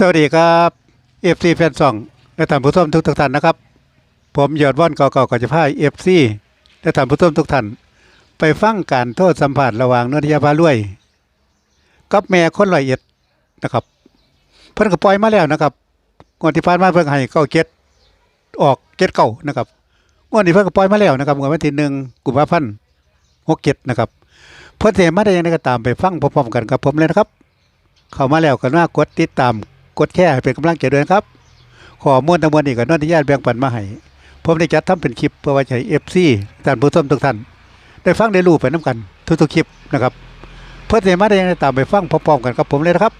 สวัสดีครับเอฟซีแฟนซองและท่านผู้ชมทุกท่านนะครับ ผมยอดว่อนเก่าๆก็จะพายเอฟซีและท่านผู้ชมทุกท่านไปฟังการโทษสัมผัสระหว่างนนทยาพารวยกับแม่คนร้อยเอ็ดนะครับ เพิ่นก็ปล่อยมาแล้วนะครับงวดที่ผ่านมาเพิ่นให้เก้าเจ็ดออกเจ็ดเก้านะครับงวดนี้เพิ่นก็ปล่อยมาแล้วนะครับงวดวันที่หนึ่งกุมภาพันธ์หกเจ็ดนะครับเพิ่นเสียมาได้ยังไงก็ตามไปฟังพร้อมๆกันครับผมเลยนะครับเข้ามาแล้วก็น่ากดติดตาม กดแชร์ให้เป็นกำลังใจด้วยครับ ขอม้วลทั้งมวลนี่ก็นอนญาตแบ่งปันมาให้ผมได้จัดทำเป็นคลิปเพื่อไว้ใช้เอฟซีท่านผู้ชมทุกท่าน ได้ฟังได้รู้ไปน้ำกัน ทุกๆคลิปนะครับ เพื่อจะมาได้ยังไงตามไปฟังพร้อมๆกันครับผมเลยนะครับ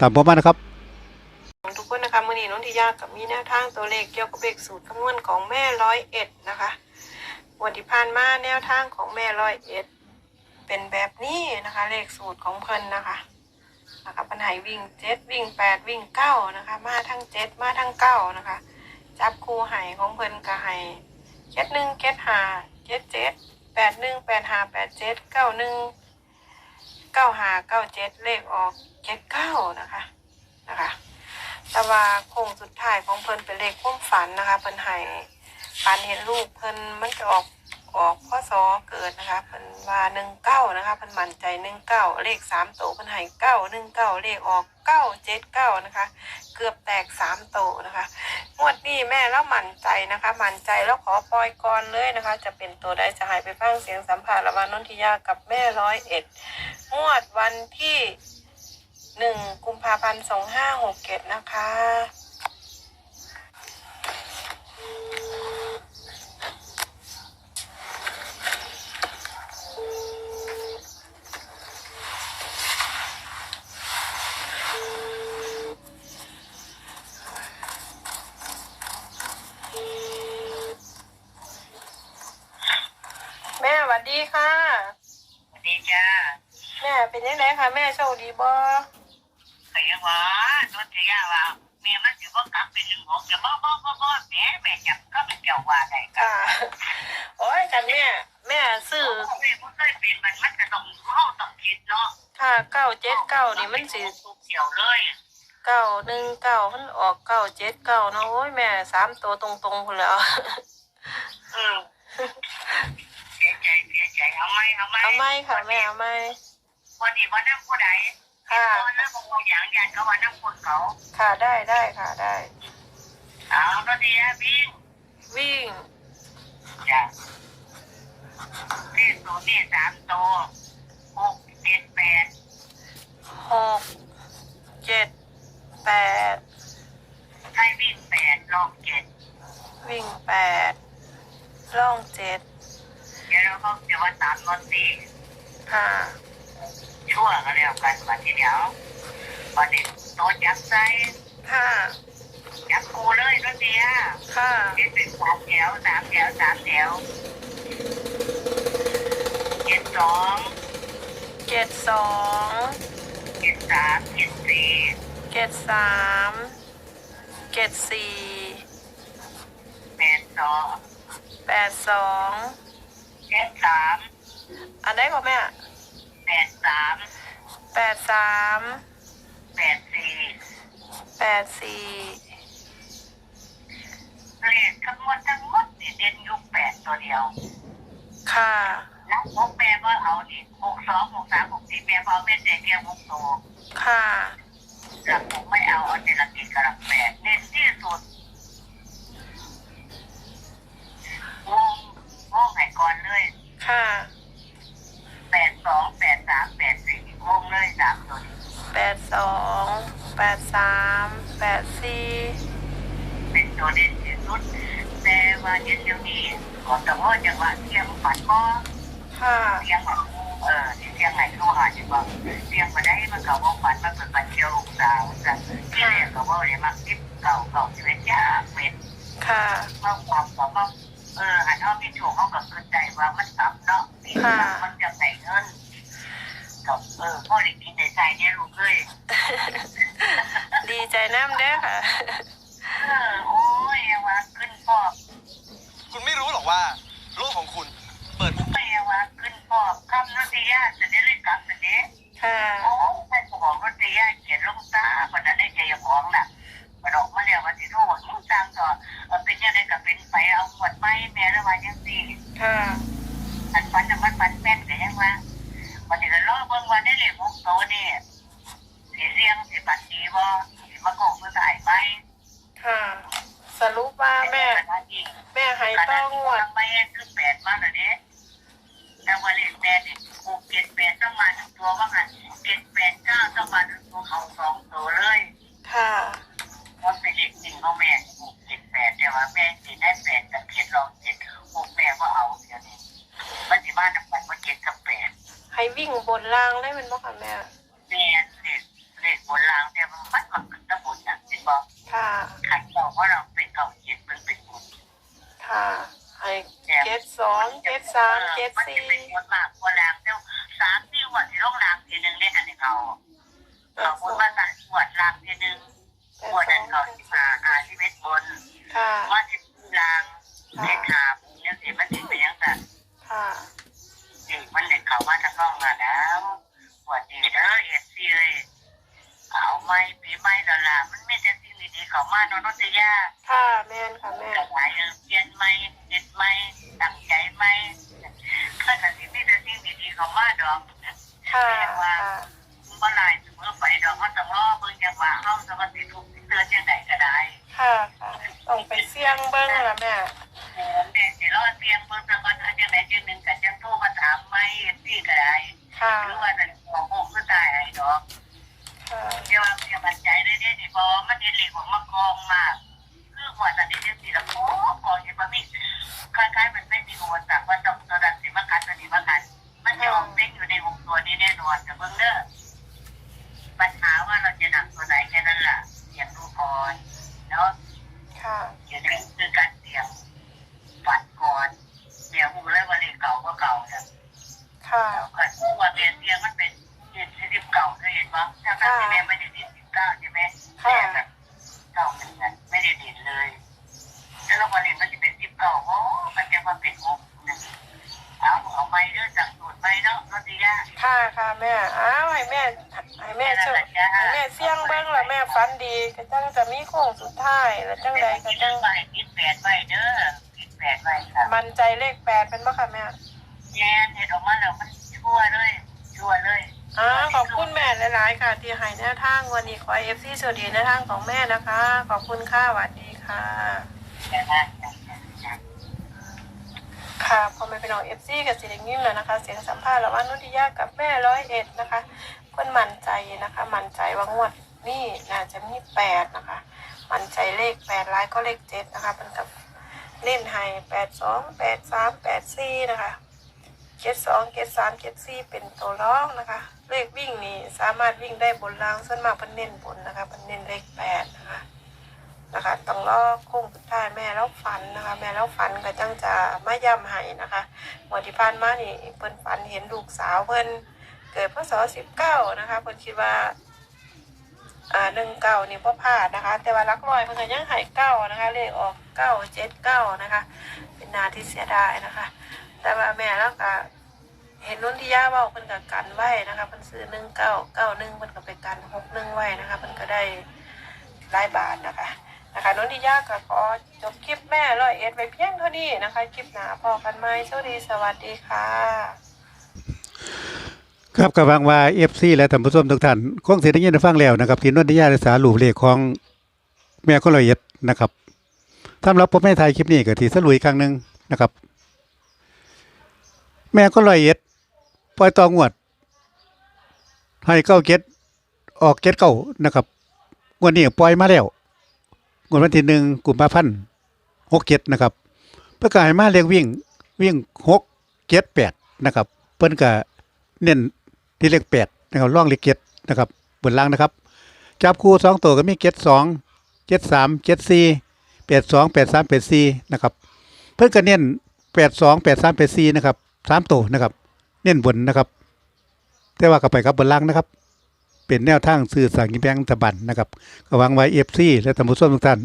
ตามผมมานะครับทุกคนนะคะมือนี้นนทิยากับมีแนวทางตัวเลขเกี่ยวกับเลขสูตรคำนวณของแม่ร้อยเอ็ดนะคะวันที่ผ่านมาแนวทางของแม่ร้อยเอ็ดเป็นแบบนี้นะคะ เลขสูตรของเพิ่นนะคะ นะคะปัญหาวิ่งเจ็ดวิ่งแปดวิ่งเก้านะคะ มาทั้งเจ็ดมาทั้งเก้านะคะ จับคู่ไห่ของเพิ่นกับไห่เจ็ดหนึ่งเจ็ดหาเจ็ดเจ็ดแปดหนึ่งแปดหาแปดเจ็ดเก้าหนึ่งเก้าหาเก้าเจ็ดเลขออกเจ็ดเก้านะคะนะคะแต่ว่าโค้งสุดท้ายของเพิ่นเป็นเลขความฝันนะคะ เพิ่นให้ฝันเห็นลูกเพิ่นมันจะออก ออกพ่อสอเกิดนะคะเพิ่นว่าหนึ่งเก้านะคะเพิ่นมั่นใจหนึ่งเก้าเลขสามโตวเพิ่นให้เก้าหนึ่งเก้าเลขออกเก้าเจ็ดเก้านะคะ เกือบแตกสามโตวนะคะงวดนี้แม่แล้วมั่นใจนะคะ มั่นใจแล้วขอปล่อยก่อนเลยนะคะ จะเป็นตัวใดจะหายไปฟังเสียงสัมภาษณ์ระหว่างนนทิยากับแม่ร้อยเอ็ดงวดวันที่หนึ่งกุมภาพันธ์สองห้าหกเกตนะคะ ดีค่ะ สวัสดีจ้าแม่เป็นยังไงคะแม่โชคดีบ่ใครยังวะนนทยาว่าเมียมันถือว่ากลับเป็นหนึ่งหกจะบ่บ่บ่บ่แหม่แม่จับก็เป็นเกี่ยวว่าได้กัค่ะ โอ้ยกันแม่แม่ซื้อแม่บ่เคยเป็นมันมันจะต้องเข้าต้องคิดเนาะค่ะเก้าเจ็ดเก้านี่มันสิทุกเกี่ยวเลยเก้าหนึ่งเก้ามันออกเก้าเจ็ดเก้าเนาะโอ้ยแม่สามตัวตรงๆคนแล้วเออเสีย ใจเสียใจเอาไหมเอาไหมเอาไหมค่ะแม่เอาไหมวันนี้วันนั้นผู้ใดค่ะตอนนั้นบางอย่างยันเขาว่าน้ำคนเขาค่ะได้ได้ค่ะได้เอานนทยาวิ่งวิ่งจ้ะเลขตัวนี่สามตัวหกเจ็ดแปดหกเจ็ดแปดให้วิ่งแปดลองเจ็ดวิ่งแปดล่องเจ็ด เดี๋ยวเราก็จะว่าตามนนตีค่ะชั่วก็แล้วกันวันที่เดียววันนี้โตจับใส่ค่ะจับกูเลยนนเดียค่ะเจ็ดเป็นสามแถวสามแถวสามแถวเจ็ดสองเจ็ดสองเจ็ดสามเจ็ดสี่เจ็ดสามเจ็ดสี่แปดสองแปดสอง เจ็ดสามอันไหนก็แม่แปดสามแปดสามแปดสี่แปดสี่เลขคำนวณทั้งหมดนี่เด่นอยุคแปดตัวเดียวค่ะแล้วพวกแม่ก็เอานี่หกสองหกสามหกสี่แม่พอแม่เด็กเรียงหกตัวค่ะหลักผมไม่เอาเอาแต่หลักเจ็ดกับหลักแปดเน้นที่สุดวงวงไหนก่อนเลย ค่ะ แปดสองแปดสามแปดสี่วงเลยสามตัวนี้ แปดสองแปดสามแปดสี่ เป็นตัวเด่นที่สุดแต่ว่าเย็นเดี๋ยวนี้ก็ แต่ว่าจังหวะเที่ยงฝันก็ค่ะเที่ยงแบบเออที่เที่ยงไหนโทรหาจังหวะเที่ยงมาได้มันก็ว่าฝันมันเป็นฝันเที่ยวลูกสาวจ้ะที่แรกก็ว่าเลยมาคิดเก่าเก่าชีวิตยากเป็นค่ะเขาความเขาก็เออหันเขาไม่ถูกเขาก็เข้าใจว่ามันซับเนาะมันจะใส่เงินกับเออพ่อเด็กกินในใจเนี่ยลูกเลยดีใจน้ำเด้อค่ะ ค่ะโอ้ไม่ถูกของรถตีย่าเขียนลงตาคนนั้นได้ใจของน่ะกระดกมาแล้ววันที่โน่นจ้างต่อเป็นยังไงกับเป็นไปเอาขวดไม้แม่ละวันยังสี่ค่ะอันฟันจะมันฟันแม่นแต่ยังว่าวันที่วล่อเบิ่งวันได้เหลยมุงโตนี่สีเสียงสีปันดีว่สีมะกงผู้สายไหมค่ะ สรุปว่าแม่ แม่ให้ต้องวดแม่คือแปดมากเลยเนี่ยแต่วันเล็กแม่เนี่ย กเจ็ดแปดต้องมาถึงตัวว่างันเจ็ดแปดเก้าต้องมาถึงตัวเขาสองตัวเลยค่ะเพราะเป็นเลขหนึ่งของแม่หกเจ็ดแปดแต่ว่าแม่สีได้แปดกับเจ็ดลองเจ็ดหกแม่ก็เอาเดียวนี้มันสิมานับวันว่าเจ็ดกับแปดให้วิ่งบนล่างได้เป็นบ่ค่ะแม่ แม่เลขเลขบนรางแต่มันมันมันขึ้นตะบุญอะเห็นบอกค่ะ ขันบอกว่าเราเป็นเก่าเจ็ดมันเป็นบุญค่ะให้เจ็ดสองเจ็ดสามเจ็ดมันสี่จะเป็นคนมากกว่ารางเจ้าสามที่วันที่ต้องรางทีหนึ่งเนี่ยอันนี้เขา แป เขาดพูสดองว่าการปวดรางทีหนึ่งแปปวดดสนั้อนงเขาที่มาอาชีพบนค่ะ ว่าที่รางเลขาเนี่ยสิมันสิเป็นยังไงค่ะสิมันเด็กเขามาทั้งห้องมาแล้วปวดดีเด้อเอฟซีเลยเอาไม่ปีไม่ดอลลาร์มันไม่แต่สิ่งดีๆเขามาโนนนทยา ค่ะแม่นค่ะแม่ถวายเออเปลี่ยนไม่เด็ดไม่ตั้งใจไม่ขณะที่มีแต่สิ่งดีๆเขามาดอกค่ะค่ะ เมื่อไรถึง เมื่อไปดอกเขาต้องรอเบิ่งจังหวะห้องสวัสดิทุกที่เตือนจังไหนก็ได้ค่ะค่ะต้องไปเสี่ยงเบิ้งละแม่แต่สิรอเตรียมเบิ่งซะก่อนจังไหนจังหนึ่งก็จังโทรมาถามไม่ซี่ก็ได้ค่ะหรือว่าจะบอกโอ้คือตายไอ้ดอกค่ะเดี๋ยวเดี๋ยวมันใจได้ได้ดิพอมันเห็นเหล็กของมากองมากคือหัวตอนนี้จังสิละโอ้กองอยู่บ่มีคล้ายๆมันไม่มีหัวสักว่าต้องตัวนั้นสิมากัดตัวนี้มากัดมันจะออกเป็นอยู่ในวงตัวนี้แน่นอนแต่เบิ่งเด้อ ปัญหาว่าเราจะนำตัวไหนแค่นั้นแหละเตรียมดูก่อนเนาะ ค่ะ อย่างนี้คือการเตรียมฝันก่อนเดี๋ยวหูเลยว่าเลขเก่าก็เก่าเนี่ย ค่ะ แล้วก็ผู้ว่าเรียนเตรียมมันเป็นเรียนสิบเก่าเคยเห็นปะถ้าการที่แม่ไม่ได้เรียนสิบเก้าใช่ไหมแม่แบบเก่าหนึ่งนั้นไม่ได้เรียนเลย แล้วเราวันเรียนมันจะเป็นสิบเก่าโอ้มันจะมาเป็นหกหนึ่งเอาเอาไปเรื่องจากสูตรไปเนาะรถดียาค่ะค่ะแม่อ้าวให้แม่ให้แม่เชื่อให้แม่เสี่ยงเบิ้งละแม่ฝันดีก็จังจะมีโค้งสุดท้ายแล้วจังใดก็คิดจังไปคิดแปดไปเด้อคิดแปดไปค่ะมันใจเลขแปดเป็นบ่ค่ะแม่แย่เห็นออกมาแล้วมัน ชั่วเลยชั่วเลยอ่าขอบคุณแม่หลายๆค่ะ ที่ให้แนวทางวันนี้ขอเอฟซีสวัสดีแนวทางของแม่นะคะ ขอบคุณค่ะสวัสดีค่ะแต่ว่าค่ะพอไม่เป็นของเอฟซีกับเสียงยิ้มแล้วนะคะ เสียงสัมภาษณ์ระหว่างนุติยากับแม่ร้อยเอ็ดนะคะเพื่อนมั่นใจนะคะ มั่นใจว่างวดนี่น่าจะมีแปดนะคะ มั่นใจเลขแปดร้ายก็เลขเจ็ดนะคะเป็นกับเล่นให้แปดสองแปดสามแปดสี่นะคะ เจ็ดสองเจ็ดสามเจ็ดสี่เป็นตัวร้องนะคะ เลขวิ่งนี่สามารถวิ่งได้บนล่างส่วนมากเพิ่นเน้นบนนะคะเพิ่นเน้นเลขแปดนะคะนะคะต้องรอโค้งสุดท้ายแม่แล้วฝันนะคะ แม่แล้วฝันก็จังจะมาย่ำให้นะคะงวันที่ผ่านมานี่เพิ่นฝันเห็นลูกสาวเพิ่นเกิดพศสิบเก้านะคะเพิ่นคิดว่าอ่าหนึ่งเก้านี่พ่อพลาดนะคะ แต่ว่ารักรอยเพิ่นก็ยังหายเก้านะคะเลขออกเก้าเจ็ดเก้านะคะ เป็นนาที่เสียดายนะคะ แต่ว่าแม่แล้วก็เห็นนุ่นที่ย่าเว่าเพิ่นก็กันไว้นะคะเพิ่นซื้อหนึ่งเก้าเก้าหนึ่งเพิ่นก็ไปกันหกหนึ่งไว้นะคะเพิ่นก็ได้หลายบาทนะคะนะคะนนทิยาก็ขอจบคลิปแม่ร้อยเอ็ดไปเพียงเท่านี้นะคะคลิปหนาพอกันไหมสวัสดีสวัสดีค่ะ ครับกับวางว่าเอฟซีและท่านผู้ชมทุกท่านคงเสียได้ยินได้ฟังแล้วนะครับที่นนทิยารักษาลูกเลขของแม่คนละเอียดนะครับสำหรับผมไม่ไทยคลิปนี้ก็ที่สรุปอีกครั้งหนึ่งนะครับ แม่คนละเอียดปล่อยตองวด ให้เก้าเก็ดออกเก็ดเก้านะครับงวดนี้ปล่อยมาแล้วงวดวันที่หนึ่งกุมภาพันธ์หกเก็ดนะครับเพื่อการให้มาเรียกวิ่งวิ่งหกเก็ดแปดนะครับ เพิ่นก็เน้นที่เลขแปดนะครับร่องเลขเจ็ดนะครับบนล่างนะครับ จับคู่สองตัวก็มีเจ็ดสองเจ็ดสามเจ็ดสี่แปดสองแปดสามแปดสี่นะครับ เพื่อนก็เน้นแปดสองแปดสามแปดสี่นะครับ สามตัวนะครับ เน้นบนนะครับ แต่ว่าก็ไปกับบนล่างนะครับ เป็นแนวทางสื่อสารกินแบงตะบันนะครับก็วางไว้เอฟซีและตำรวจส่วนทุกท่าน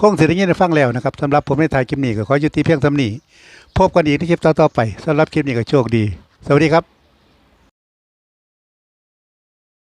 คงเสียได้ยินได้ฟังแล้วนะครับสำหรับผมในถ่ายคลิปนี้ก็ขอยุติเพียงเท่านี้พบกันอีกในคลิปต่อๆไปสำหรับคลิปนี้ก็โชคดี สวัสดีครับ